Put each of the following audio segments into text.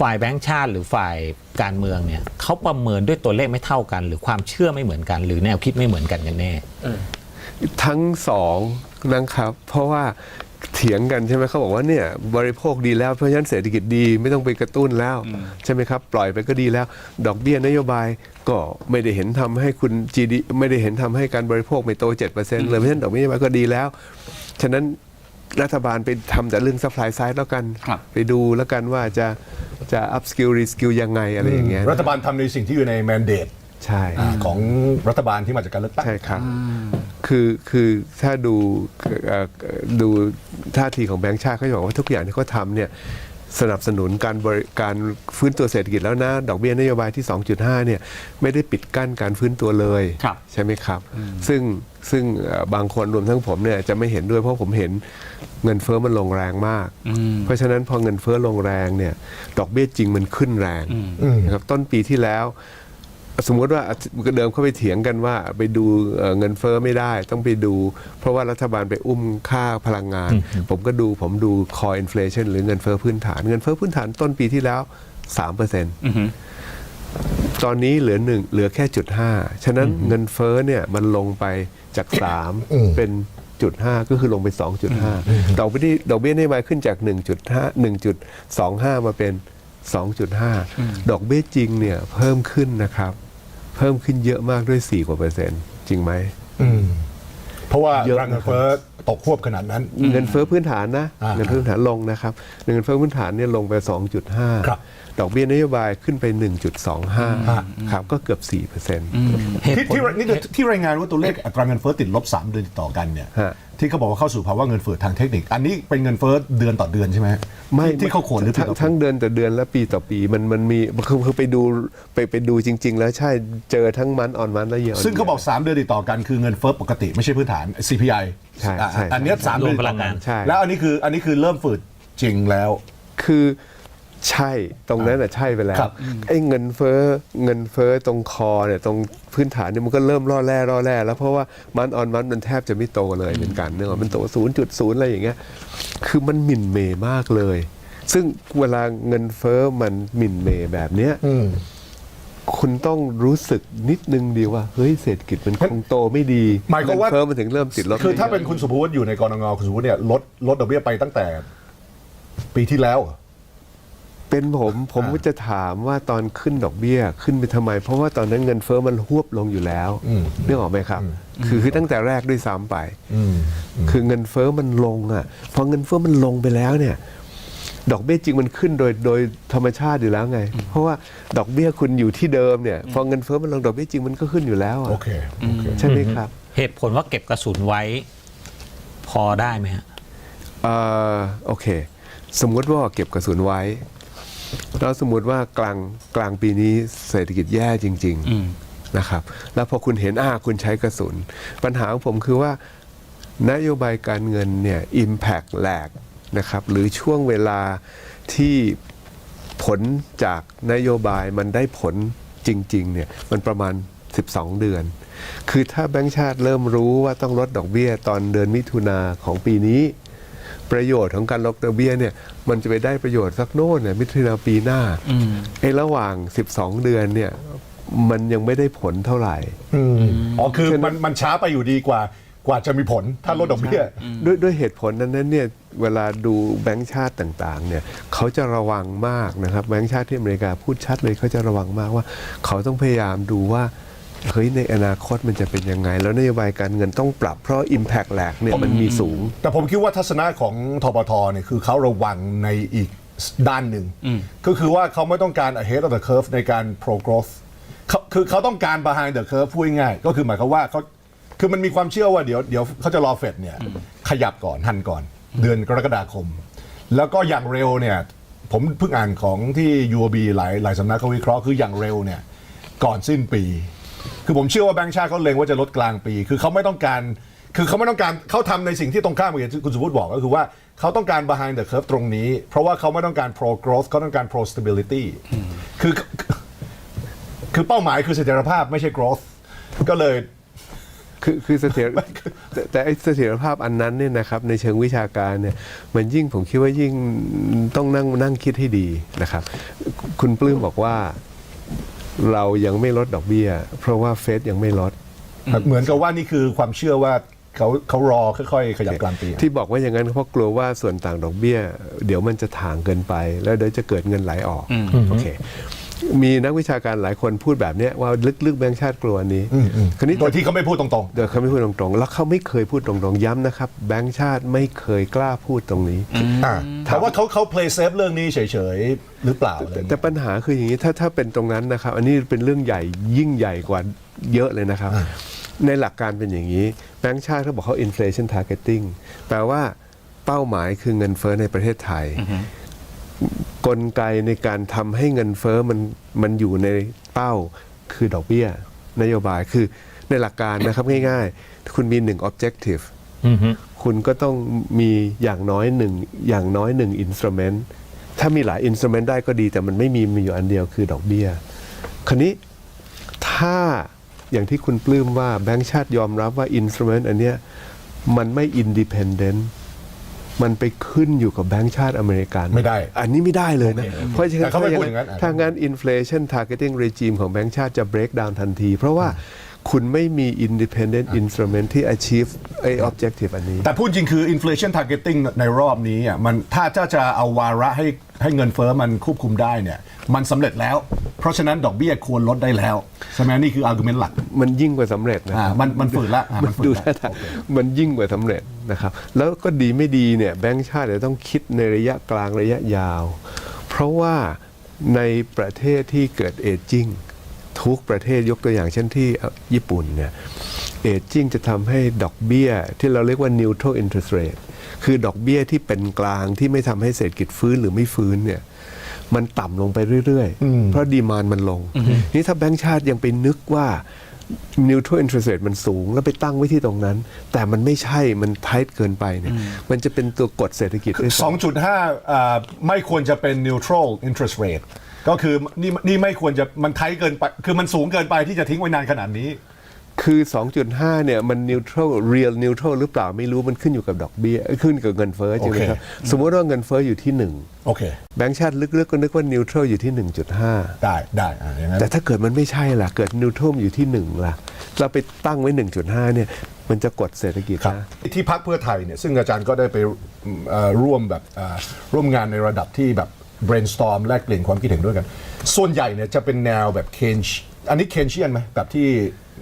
ฝ่ายแบงก์ชาติ หรือฝ่ายการเมืองเนี่ยเขาประเมินด้วยตัวเลขไม่เท่ากัน หรือความเชื่อไม่เหมือนกัน หรือแนวคิดไม่เหมือนกันกันแน่ ทั้งสองนะครับ เพราะว่าเถียงกันใช่ไหมเขาบอกว่าเนี่ยบริโภคดีแล้วเพราะฉะนั้นเศรษฐกิจดีไม่ต้องไปกระตุ้นแล้ว ใช่ไหมครับ ปล่อยไปก็ดีแล้ว ดอกเบี้ยนโยบายก็ไม่ได้เห็นทำให้คุณ GD ไม่ได้เห็นทำให้การบริโภคไม่โต7%เลยเพราะฉะนั้นดอกเบี้ยนโยบายก็ดีแล้ว ฉะนั้น รัฐบาลไปทำแต่เรื่อง supply side แล้วกัน ครับ ไปดูแล้วกันว่าจะจะ up skill re skill ยังไงอะไรอย่างเงี้ยรัฐบาลทำในสิ่งที่อยู่ในแมนเดตใช่ ของรัฐบาลที่มาจากการเลือกตั้ง ใช่ครับ คือ คือ ถ้าดูเอ่อดูท่าทีของแบงก์ชาติเขาจะบอกว่าทุกอย่างที่เขาทำเนี่ย สนับสนุนการบริการฟื้นตัวเศรษฐกิจแล้วนะ ดอกเบี้ยนโยบายที่ 2.5เนี่ยไม่ได้ปิดกั้นการฟื้นตัวเลยครับใช่ไหมครับ ซึ่งซึ่งเอ่อบางคนรวมทั้งผมเนี่ยจะไม่เห็นด้วยเพราะผมเห็นเงินเฟ้อมันลงแรงมาก เพราะฉะนั้นพอเงินเฟ้อลงแรงเนี่ยดอกเบี้ยจริงมันขึ้นแรงนะครับต้นปีที่แล้ว สมมติว่าเดิมเขาไปเถียงกันว่า ไปดูเอ่อเงินเฟ้อไม่ได้ ต้องไปดู เพราะว่ารัฐบาลไปอุ้มค่าพลังงาน ผมก็ดูผมดู core inflation หรือเงินเฟ้อพื้นฐาน เงินเฟ้อพื้นฐานต้นปีที่แล้ว3%ตอนนี้เหลือหนึ่งเหลือแค่จุดห้าฉะนั้นเงินเฟ้อเนี่ยมันลงไปจาก3เป็นจุดห้าก็คือลงไป2.5ดอกเบี้ยดอกเบี้ยนโยบายขึ้นจาก1.5 1.25มาเป็น 2.5 ดอกเบี้ยจริงเนี่ยเพิ่มขึ้นนะครับเพิ่มขึ้นเยอะมากด้วย4กว่าเปอร์เซ็นต์จริงไหมเพราะว่าเยอะราคาเงินเฟ้อตกควบขนาดนั้น เงินเฟ้อพื้นฐานนะอ่าเงินเฟ้อพื้นฐานลงนะครับเงินเฟ้อพื้นฐานเนี่ยลงไปครับ2.5ดอกเบี้ยนโยบายขึ้นไป 1.25 ครับ ก็เกือบ4%เปอร์เซ็นต์เหตุที่ผลที่นี่คือที่รายงานว่าตัวเลขอัตราเงินเฟ้อติดลบ 3 เดือนติดต่อกันเนี่ยฮะที่เขาบอกว่าเข้าสู่ภาวะเงินเฟ้อทางเทคนิค อันนี้เป็นเงินเฟ้อเดือนต่อเดือนใช่ไหมไม่ที่ที่เขาโขนหรือปีทั้งต่อปีทั้งเดือนต่อเดือนและปีต่อปีมันมันมีคือคือไปดูไปไปดูจริง ๆ แล้วใช่เจอทั้งมันออนมันและเยอะซึ่งเขาบอก 3 เดือนติดต่อกันคือเงินเฟ้อปกติไม่ใช่พื้นฐาน CPI ใช่อะใช่อันเนี้ยสามเดือนติดต่อรวมพลังกังานนใช่แล้วอันนี้คืออันนี้คือเริ่มฝืดจริงแล้วคือ ใช่ตรงนั้นน่ะใช่ไปแล้ครัวบไอ้เงินเฟ้อเงินเฟ้อตรงคอเนี่ยตรงพื้นฐานเนี่ยมันก็เริ่มร่อแร่ร่อแร่แล้วเพราะว่ามันออนมันมันแทบจะไม่โตเลยเหมือนกันเนื่องมันโต0.0อะไรอย่างเงี้ยคือมันหมิ่นเมย์มากเลย ซึ่งเวลาเงินเฟ้อมันหมิ่นเมย์แบบเนี้ยคุณต้องรู้สึกนิดนึงดีว่า เฮ้ยเศรษฐกิจมันคงโตไม่ดีหมายความว่าเงินเฟ้อมันถึงเริ่มติดลบคือถ้าเป็นคุณสุภวุฒิอยู่ในกรงงคุณสุภวุฒิเนี่ยลดลดดอกเบี้ยไปตั้งแต่ ปีที่แล้ว เหรอเป็นผมผมก็จะถามว่าตอนขึ้นดอกเบี้ยขึ้นไปทำไม เพราะว่าตอนนั้นเงินเฟ้อมันหวบลงอยู่แล้วนึกออกไหมครับ คือคือตั้งแต่แรกด้วยซ้ำไปคือเงินเฟ้อมันลงอะพอเงินเฟ้อมันลงไปแล้วเนี่ย ดอกเบี้ยจริงมันขึ้นโดยโดยธรรมชาติอยู่แล้วไง เพราะว่าดอกเบี้ยคุณอยู่ที่เดิมเนี่ยพอเงินเฟ้อมันลงดอกเบี้ยจริงมันก็ขึ้นอยู่แล้วอะโอเคโอเคใช่ไหมครับ เหตุผลว่าเก็บกระสุนไว้ พอได้ไหมฮะเอ่อโอเค สมมุติว่าเก็บกระสุนไว้ แล้วสมมุติว่ากลางกลางปีนี้เศรษฐกิจแย่จริง ๆนะครับ แล้วพอคุณเห็นอ่าคุณใช้กระสุน ปัญหาของผมคือว่านโยบายการเงินเนี่ย Impact แหลกนะครับหรือช่วงเวลาที่ผลจากนโยบายมันได้ผลจริงๆเนี่ยมันประมาณ 12 เดือน คือถ้าแบงก์ชาติเริ่มรู้ว่าต้องลดดอกเบี้ยตอนเดือนมิถุนาของปีนี้ ประโยชน์ของการลดดอกเบี้ยเนี่ยมันจะไปได้ประโยชน์สักโน่นเนี่ยมิถุนาปีหน้าไอ้ระหว่าง 12 เดือนเนี่ยมันยังไม่ได้ผลเท่าไหร่อ๋อคือมันมันช้าไปอยู่ดีกว่ากว่าจะมีผลถ้าลดดอกเบี้ยด้วยด้วยเหตุผลนั้นๆเนี่ยเวลาดูแบงก์ชาติต่างๆเนี่ยเขาจะระวังมากนะครับแบงก์ชาติที่อเมริกาพูดชัดเลยเขาจะระวังมากว่า เขาต้องพยายามดูว่า เฮ้ยในอนาคตมันจะเป็นยังไง แล้วนโยบายการเงินต้องปรับเพราะ Impact แหลกเนี่ยมันมีสูง แต่ผมคิดว่าทัศนะของทบทเนี่ยคือเขาระวังในอีกด้านหนึ่ง ก็คือว่าเขาไม่ต้องการ ahead of the curve ในการ pro growth เขาคือเขาต้องการ behind the curve พูดง่ายๆก็คือหมายความว่าเขาคือมันมีความเชื่อว่าเดี๋ยวเดี๋ยวเขาจะรอเฟดเนี่ยขยับก่อนหันก่อน เดือนกรกฎาคม แล้วก็อย่างเร็วเนี่ยผมเพิ่งอ่านของที่ UOB หลายหลายสำนักเขาวิเคราะห์คืออย่างเร็วเนี่ยก่อนสิ้นปี คือผมเชื่อว่าแบงก์ชาติเขาเล็งว่าจะลดกลางปี คือเขาไม่ต้องการคือเขาไม่ต้องการเขาทำในสิ่งที่ตรงข้ามกับที่คุณสุพุทธบอกก็คือว่าเขาต้องการ behind the curve ตรงนี้ เพราะว่าเขาไม่ต้องการ pro growth เขาต้องการ pro stability คือคือเป้าหมายคือเสถียรภาพไม่ใช่ growth ก็เลยคือคือเสถียรแต่แต่ไอ้เสถียรภาพอันนั้นเนี่ยนะครับในเชิงวิชาการเนี่ยมันยิ่งผมคิดว่ายิ่งต้องนั่งนั่งคิดให้ดีนะครับ คุณปลื้มบอกว่า เรายังไม่ลดดอกเบี้ย เพราะว่าเฟดยังไม่ลด เหมือนกับว่านี่คือความเชื่อว่าเขาเขารอค่อยๆ ขยับกลางปี ที่บอกว่าอย่างนั้นเพราะกลัวว่าส่วนต่างดอกเบี้ย เดี๋ยวมันจะถ่างเกินไป แล้วเดี๋ยวจะเกิดเงินไหลออกโอเค มีนักวิชาการหลายคนพูดแบบเนี้ยว่าลึกๆแบงค์ชาติกลัวอันนี้คราวนี้โดยที่เขาไม่พูดตรงเดี๋ยวเขาไม่พูดตรงๆ แล้วเขาไม่เคยพูดตรงๆ ย้ำนะครับ แบงค์ชาติไม่เคยกล้าพูดตรงนี้ๆอ่าแต่ว่าเขาเขา play safe เรื่องนี้เฉยๆ หรือเปล่าอะไรแต่เงี้ยแต่ปัญหาคืออย่างนี้ถ้าถ้าเป็นตรงนั้นนะครับ อันนี้เป็นเรื่องใหญ่ยิ่งใหญ่กว่าเยอะเลยนะครับ ในหลักการเป็นอย่างนี้ แบงค์ชาติเขาบอกเขา inflation targeting แปลว่าเป้าหมายคือเงินเฟ้อในประเทศไทย กลไกในการทำให้เงินเฟ้อมันมันอยู่ในเป้าคือดอกเบี้ย นโยบายคือในหลักการนะครับง่ายๆ คุณมีหนึ่ง objective อือฮึคุณก็ต้องมีอย่างน้อยหนึ่งอย่างน้อยหนึ่งอินส u เมนต์ถ้ามีหลายอินส u เมนต์ได้ก็ดี แต่มันไม่มีมีอยู่อันเดียวคือดอกเบี้ย คราวนี้ถ้าอย่างที่คุณปลื้มว่าแบงก์ชาติยอมรับว่าอินส u เมนต์อันเนี้ยมันไม่อินดิเพนเดนต์ มันไปขึ้นอยู่กับแบงก์ชาติอเมริกันไม่ได้ อันนี้ไม่ได้เลยนะโอเคเพราะฉะนั้แต่นเขาไม่พูดอย่างนั้นถ้างั้น inflation targeting regime ของแบงก์ชาติจะ break down ทันที เพราะว่า คุณไม่มี independent instrument ที่ achieve ไอ้ objective อันนี้ แต่พูดจริงคือ inflation targeting ในรอบนี้อะมันถ้าถ้าจะเอาวาระให้ให้เงินเฟ้อมันควบคุมได้เนี่ย มันสำเร็จแล้ว เพราะฉะนั้นดอกเบี้ยควรลดได้แล้วใช่ไหมนี่คือ argument หลักมันยิ่งกว่าสำเร็จนะ อ่าครับมันมันฝืนละอ่ามัมันนฝืนดูละ ท่าทางมันยิ่งกว่าสำเร็จนะครับ แล้วก็ดีไม่ดีเนี่ยแบงก์ชาติจะต้องคิดในระยะกลางระยะยาว เพราะว่าในประเทศที่เกิดเอจจิ้ง ทุกประเทศยกตัวอย่างเช่นที่เอ่อญี่ปุ่นเนี่ยเอจจิ้งจะทำให้ดอกเบี้ยที่เราเรียกว่า neutral interest rate คือดอกเบี้ยที่เป็นกลางที่ไม่ทำให้เศรษฐกิจฟื้นหรือไม่ฟื้นเนี่ยมันต่ำลงไปเรื่อยๆ เพราะดีมานมันลง นี่ถ้าแบงก์ชาติยังไปนึกว่า neutral interest rate มันสูงแล้วไปตั้งไว้ที่ตรงนั้น แต่มันไม่ใช่มันไทเกินไปเนี่ยมันจะเป็นตัวกดเศรษฐกิจด้วยซ้ำ2.5อ่าไม่ควรจะเป็น neutral interest rate ก็คือนี่นี่ไม่ควรจะมันไทยเกินไป คือมันสูงเกินไปที่จะทิ้งไว้นานขนาดนี้ คือ 2.5 เนี่ย มัน neutral real neutral หรือเปล่าไม่รู้มันขึ้นอยู่กับดอกเบี้ยเอ้ยขึ้นกับเงินเฟ้อจริงไหมครับ สมมติว่าเงินเฟ้ออยู่ที่โอเค1แบงก์ชาติลึกๆก็นึกว่า neutral อยู่ที่ 1.5 ได้ได้อ่าอย่างนั้นแต่ถ้าเกิดมันไม่ใช่ล่ะ เกิด neutral อยู่ที่1ล่ะเราไปตั้งไว้ 1.5 เนี่ยมันจะกดเศรษฐกิจครับนะที่พักเพื่อไทยเนี่ยซึ่งอาจารย์ก็ได้ไปเอ่อร่วมแบบเอ่อร่วมงานในระดับที่แบบ brainstorm แลกเปลี่ยนความคิดเห็นด้วยกัน ส่วนใหญ่เนี่ยจะเป็นแนวแบบเคนอันนี้เคนเชียนไหมแบบที่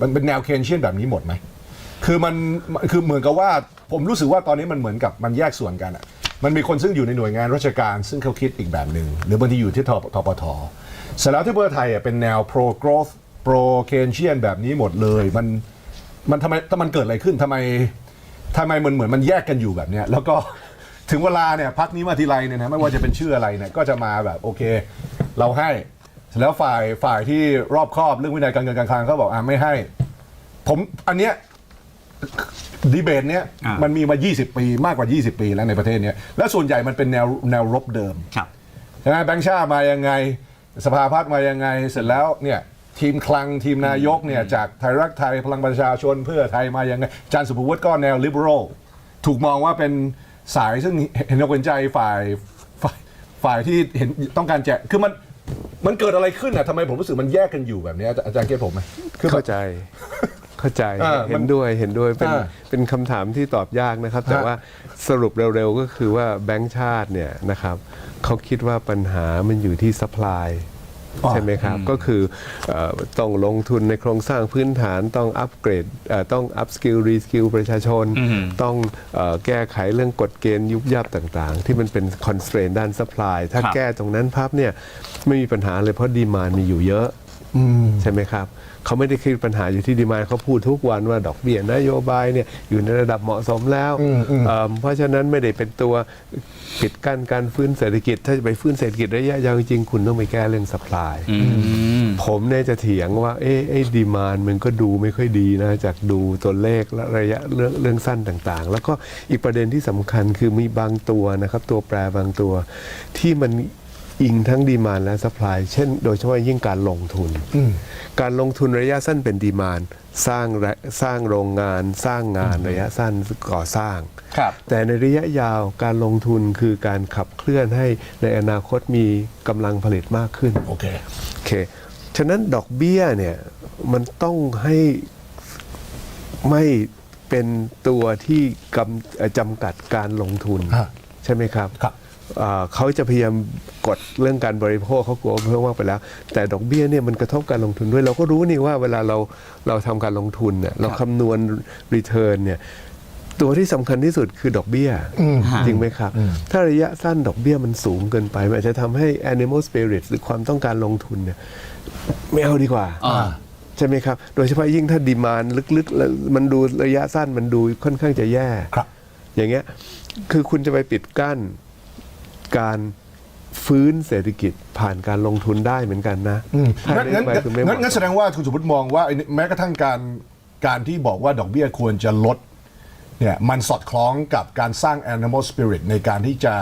มันเป็นแนวเคนเชียนแบบนี้หมดไหมคือมันคือเหมือนกับว่าผมรู้สึกว่าตอนนี้มันเหมือนกับมันแยกส่วนกันอะมันมีคนซึ่งอยู่ในหน่วยงานราชการ ซึ่งเขาคิดอีกแบบหนึ่งหรือบางทีอยู่ที่ททปทเสร็จแล้วที่เพื่อไทยอะเป็นแนว pro growth pro Keynesian แบบนี้หมดเลย มันมันทำไมถ้ามันเกิดอะไรขึ้นทำไมทำไมมันเหมือนมันแยกกันอยู่แบบเนี้ยแล้วก็ ถึงเวลาเนี่ยพักนี้มาทีไรเนี่ยนะไม่ว่าจะเป็นชื่ออะไรเนี่ยก็จะมาแบบโอเค เราให้แล้วฝ่ายฝ่ายที่รอบครอบเรื่องวินัยการเงินการคลังเขาบอกอ่าไม่ให้ ผมอันเนี้ยดีเบตเนี้ยอ่ามั มันมีมา 20 ปีมากกว่า 20 ปีแล้วในประเทศเนี้ยและส่วนใหญ่มันเป็นแนวแนวรบเดิม ครับ ใช่ไหมแบงค์ชาติมายังไง สภาพัฒน์มายังไง เสร็จแล้วเนี่ยทีมคลังทีมนายกเนี่ยจากไทยรักไทยพลังประชาชนเพื่อไทยมายังไงอาจารย์สุภวุฒิก็แนว liberal ถูกมองว่าเป็น สายซึ่งเห็นอกเห็นใจฝ่ายฝ่ายฝ่ายที่เห็นต้องการแจกคือมันมันเกิดอะไรขึ้นอะทำไมผมรู้สึกมันแยกกันอยู่แบบเนี้ยอาจารย์เก็ตผมไหมคือแบบเข้าใจ เข้าใจอ่าเห็นด้วยเห็นด้วยเป็นอ่าเป็นคำถามที่ตอบยากนะครับ แต่ฮะว่าสรุปเร็วๆก็คือว่าแบงก์ชาติเนี่ยนะครับเขาคิดว่าปัญหามันอยู่ที่ supply อ๋อ ใช่ไหมครับ ก็คือเออต้องลงทุนในโครงสร้างพื้นฐานต้องอัปเกรดเอ่อต้อง up skill re skill ประชาชน ต้องเออแก้ไขเรื่องกฎเกณฑ์ยุบยับต่างๆ ที่มันเป็น constraint ด้าน supply ถ้าครับแก้ตรงนั้นพับเนี่ยไม่มีปัญหาเลยเพราะดีมานมีอยู่เยอะ ใช่ไหมครับเขาไม่ได้คิดปัญหาอยู่ที่ดีมานเขาพูดทุกวันว่าดอกเบี้ยนโยบายเนี่ยอยู่ในระดับเหมาะสมแล้วเอิ่มเพราะฉะนั้นไม่ได้เป็นตัวปิดกั้นการฟื้นเศรษฐกิจ ถ้าจะไปฟื้นเศรษฐกิจระยะยาวจริงๆคุณต้องไปแก้เรื่องสป라이ผมเนี่ยจะเถียงว่าเอ๊ะไอ้ดีมานมันก็ดูไม่ค่อยดีนะจากดูตัวเลขและระยะเรื่องเรื่องสั้นต่างๆ แล้วก็อีกประเด็นที่สำคัญคือมีบางตัวนะครับตัวแปรบางตัวที่มัน อิงทั้งดีมานและสป라이เช่นโดยเฉพาะยิ่งการลงทุน การลงทุนระยะสั้นเป็นดีมานสร้างและสร้างโรงงานสร้างงานระยะสั้นก่อสร้างครับแต่ในระยะยาวการลงทุนคือการขับเคลื่อนให้ในอนาคตมีกำลังผลิตมากขึ้นโอเคโอเคฉะนั้นดอกเบี้ยเนี่ยมันต้องให้ไม่เป็นตัวที่กำเอ่อจำกัดการลงทุนฮะใช่ไหมครับครับอ่า เขาจะพยายามกดเรื่องการบริโภคเขากลัวเพิ่มมากไปแล้ว แต่ดอกเบี้ยเนี่ยมันกระทบการลงทุนด้วย เราก็รู้นี่ว่าเวลาเราเราทำการลงทุนเนี่ยเราคำนวณรีเทิร์นเนี่ยตัวที่สำคัญที่สุดคือดอกเบี้ย จริงไหมครับ ถ้าระยะสั้นดอกเบี้ยมันสูงเกินไป มันอาจจะทำให้ animal spirit หรือความต้องการลงทุนเนี่ยไม่เอาดีกว่าอ่าใช่ไหมครับ โดยเฉพาะยิ่งถ้าดีมานลึกๆแล้วมันดูระยะสั้นมันดูค่อนข้างจะแย่ครับอย่างเงี้ยคือคุณจะไปปิดกั้น การฟื้นเศรษฐกิจผ่านการลงทุนได้เหมือนกันนะถ้างั้นนงั้นโยบายคุณไม่เหงั้มาะนงั้นสแสมดงว่าคุณสมมติมองว่าไอ้นี่แม้กระทั่งการการที่บอกว่าดอกเบี้ยควรจะลดเนี่ยมันสอดคล้องกับการสร้าง animal spirit ในการที่จะ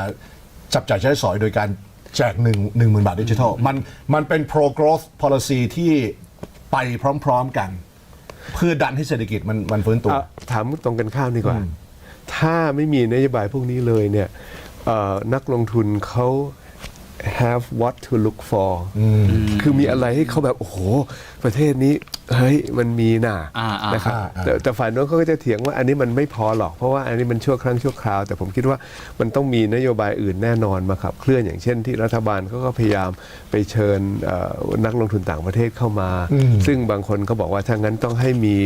จับจ่ายใช้สอยโดยการแจกหนึ่งหนึ่งหมื่นบาทดิจิทัลมันมันเป็น pro growth policy ที่ไปพร้อมๆกัน เพื่อดันให้เศรษฐกิจมันมันฟื้นตัว อะถามตรงกันข้ามดีกว่า ถ้าไม่มีนโยบายพวกนี้เลยเนี่ยเอ่อ นักลงทุนเขา have what to look for คือมีอะไรให้เขาแบบ โอ้โห ประเทศนี้ เฮ้ยมันมีน่ะอ่าอ่านนะครับอ่าอ่า แต่แต่ฝ่ายโน้นเขาก็จะเถียงว่าอันนี้มันไม่พอหรอกเพราะว่าอันนี้มันชั่วครั้งชั่วคราว แต่ผมคิดว่ามันต้องมีนโยบายอื่นแน่นอนมาขับเคลื่อนอย่างเช่นที่รัฐบาลเขาก็พยายามไปเชิญเอ่อนักลงทุนต่างประเทศเข้ามา ซึ่งบางคนเขาบอกว่าถ้างั้นต้องให้มี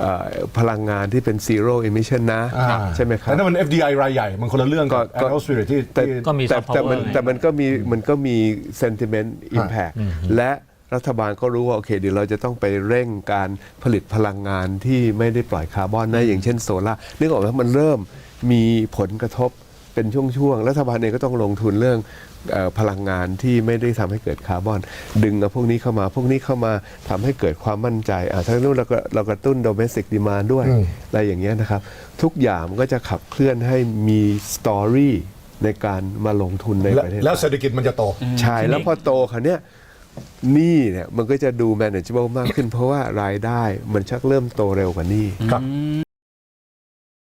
เอ่อพลังงานที่เป็น zero emission นะอ่าใช่ไหมครับ แต่นั่นมัน FDI รายใหญ่ มันคนละเรื่องกับ ก็ animal spirit ที่แต่ที่ ก็มีแต่ soft แต่ power มันไง แต่มันก็มีมันก็มี sentiment impact และ รัฐบาลก็รู้ว่าโอเคเดี๋ยวเราจะต้องไปเร่งการผลิตพลังงานที่ไม่ได้ปล่อยคาร์บอนนะอย่างเช่นโซลาร์นึกออกไหมมันเริ่มมีผลกระทบเป็นช่วงๆ รัฐบาลเองก็ต้องลงทุนเรื่องเออพลังงานที่ไม่ได้ทำให้เกิดคาร์บอน ดึงเอาพวกนี้เข้ามา พวกนี้เข้ามาทำให้เกิดความมั่นใจอ่าทั้งนู้นเราก็เรากระตุ้น domestic demand ด้วย อะไรอย่างเงี้ยนะครับ ทุกอย่างมันก็จะขับเคลื่อนให้มีสตอรี่ในการมาลงทุนในและประเทศแล้วไทเศรยษฐกิจมันจะโต ใช่ แล้วพอโตคราวเนี้ย หนี้เนี่ยมันก็จะดู manageable มากขึ้น เพราะว่ารายได้มันชักเริ่มโตเร็วกว่าหนี้ครับ